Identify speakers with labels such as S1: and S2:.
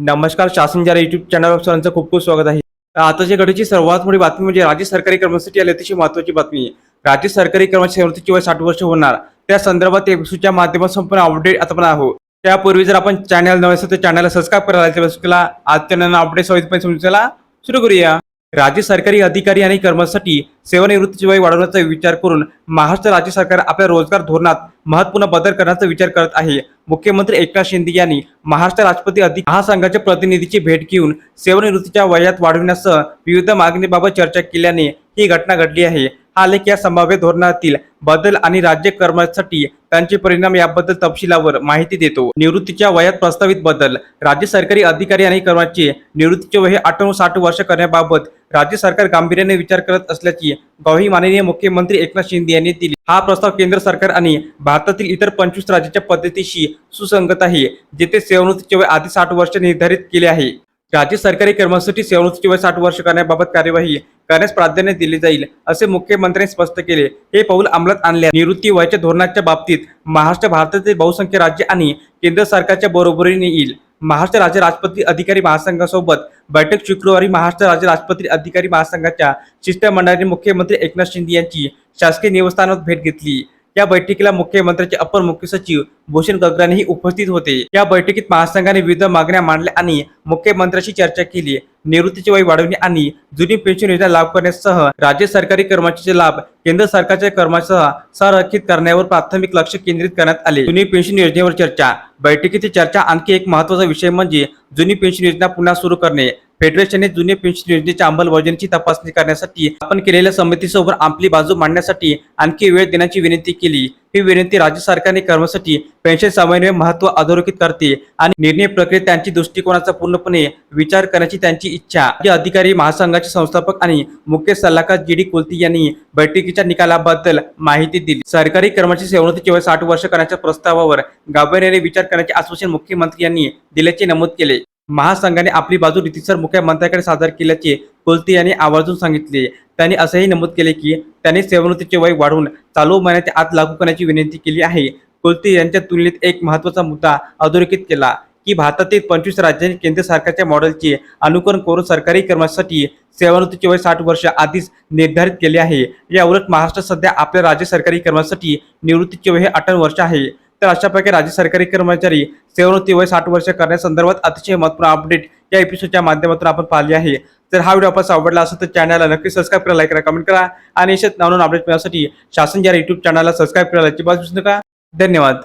S1: नमस्कार शासन ज्या युट्यूब चॅनलवर सर्वांचं खूप खूप स्वागत आहे. आताच्या घडीची सर्वात मोठी बातमी म्हणजे राज्य सरकारी कर्मचारी आली अतिशय महत्वाची बातमी राज्य सरकारी कर्मचारी सेवेची वय साठ वर्ष होणार. त्या संदर्भात एपिसोडच्या माध्यमातून संपूर्ण अपडेट आता पण आहो त्यापूर्वी जर आपण चॅनल नव्हे असेल तर चॅनलला सबस्क्राईब करायला त्याला आजच्या अपडेट सवितपणे समजायला सुरू करूया. राज्य सरकारी अधिकारी आणि कर्मचाऱ्यांसाठी सेवानिवृत्तीची वय वाढवण्याचा विचार करून महाराष्ट्र राज्य सरकार आपल्या रोजगार धोरणात महत्त्वपूर्ण बदल करण्याचा विचार करत आहे. मुख्यमंत्री एकनाथ शिंदे यांनी महाराष्ट्र राष्ट्रपती अधिक महासंघाच्या प्रतिनिधीची भेट घेऊन सेवानिवृत्तीच्या वयात वाढविण्यासह विविध मागणीबाबत चर्चा केल्याने ही घटना घडली आहे. हा लेख या संभाव्य धोरणातील बदल आणि राज्य कर्मचाऱ्यांसाठी त्यांचे परिणाम याबद्दल तपशिलावर माहिती देतो. निवृत्तीच्या वयात प्रस्तावित बदल राज्य सरकारी अधिकारी आणि कर्मचारी निवृत्तीचे वय अठ्ठावन्न साठ वर्ष करण्याबाबत राज्य सरकार गांभीर्याने विचार करत असल्याची ग्वाही माननीय मुख्यमंत्री एकनाथ शिंदे यांनी दिली. हा प्रस्ताव केंद्र सरकार आणि भारतातील इतर पंचवीस राज्याच्या पद्धतीशी सुसंगत आहे जेथे सेवानिवृत्तीचे वय आधी साठ वर्ष निर्धारित केले आहे. राज्य सरकारी कर्मचारी सेवानिवृत्तीचे वय साठ वर्ष करण्याबाबत कार्यवाही करण्यास प्राधान्य दिले जाईल असे मुख्यमंत्र्यांनी स्पष्ट केले. हे पाऊल अंमलात आणले निवृत्ती वयाच्या धोरणाच्या बाबतीत महाराष्ट्र भारतातील बहुसंख्य राज्य आणि केंद्र सरकारच्या बरोबरीने येईल. महाराष्ट्र राज्य राष्ट्रपती अधिकारी महासंघासोबत बैठक शुक्रवारी महाराष्ट्र राज्य राष्ट्रपती अधिकारी महासंघाच्या शिष्टमंडळाने मुख्यमंत्री एकनाथ शिंदे यांची शासकीय निवासस्थानात भेट घेतली. या बैठकीला मुख्यमंत्र्यांचे अपर मुख्य सचिव भूषण गगरानेही उपस्थित होते. या बैठकीत महासंघाने विविध मागण्या मांडल्या आणि मुख्यमंत्र्यांशी चर्चा केली. निवृत्तीचे वय वाढवणे आणि जुनी पेन्शन योजना लागू करण्यासह राज्य सरकारी कर्मचाऱ्याचे लाभ केंद्र सरकारच्या कर्मचाऱ्यासह संरक्षित करण्यावर प्राथमिक लक्ष केंद्रित करण्यात आले. जुनी पेन्शन योजनेवर चर्चा. बैठकीची चर्चा आणखी एक महत्त्वाचा विषय म्हणजे जुनी पेन्शन योजना पुन्हा सुरू करणे. फेडरेशनने जुने पेन्शन योजनेच्या अंमलबजावणीची तपासणी करण्यासाठी आपण केलेल्या समितीसोबत आपली बाजू मांडण्यासाठी आणखी वेळ देण्याची विनंती केली. ही विनंती राज्य सरकारने करण्यासाठी पेन्शन समन्वय महत्त्व अधोरेखित करते आणि निर्णय प्रक्रियेत त्यांची दृष्टिकोनाचा पूर्णपणे विचार करण्याची त्यांची इच्छा. राज्य अधिकारी महासंघाचे संस्थापक आणि मुख्य सल्लागार जी डी कोलती यांनी बैठकीच्या निकालाबद्दल माहिती दिली. सरकारी कर्मचारी सेवानिवृत्तीचे वय साठ वर्ष करण्याच्या प्रस्तावावर गांभीर्याने विचार करण्याचे आश्वासन मुख्यमंत्री यांनी दिल्याचे नमूद केले. महासंघाने आपली बाजू रीतीसर मुख्यमंत्र्यांकडे सादर केल्याचे कुलते यांनी आवर्जून सांगितले. त्यांनी असंही नमूद केले की त्यांनी सेवानिवृत्तीचे वय वाढवून चालू महिन्याच्या आत लागू करण्याची विनंती केली आहे. कुलते यांच्या तुलनेत एक महत्त्वाचा मुद्दा अधोरेखित केला की भारतातील पंचवीस राज्यांनी केंद्र सरकारच्या मॉडेलचे अनुकरण करून सरकारी कर्मचाऱ्यांसाठी सेवानिवृत्तीचे वय साठ वर्ष आधीच निर्धारित केले आहे. या उलट महाराष्ट्र सध्या आपल्या राज्य सरकारी कर्मचाऱ्यांसाठी निवृत्तीचे वय हे अठरा वर्ष आहे. तर अशा प्रकारे राज्य सरकारी कर्मचारी सेवानिवृत्ती वय साठ वर्ष करण्यासंदर्भात अतिशय महत्त्वपूर्ण अपडेट या एपिसोडच्या माध्यमातून आपण पाहिली आहे. जर हा व्हिडिओ आपण आवडला असेल तर चॅनलला नक्की सबस्क्राईब करा लाईक करा कमेंट करा आणि अशाच नवनवीन अपडेट मिळण्यासाठी शासन ज्या युट्यूब चॅनलला सबस्क्राईब करायला अजिबात विसरू नका. धन्यवाद.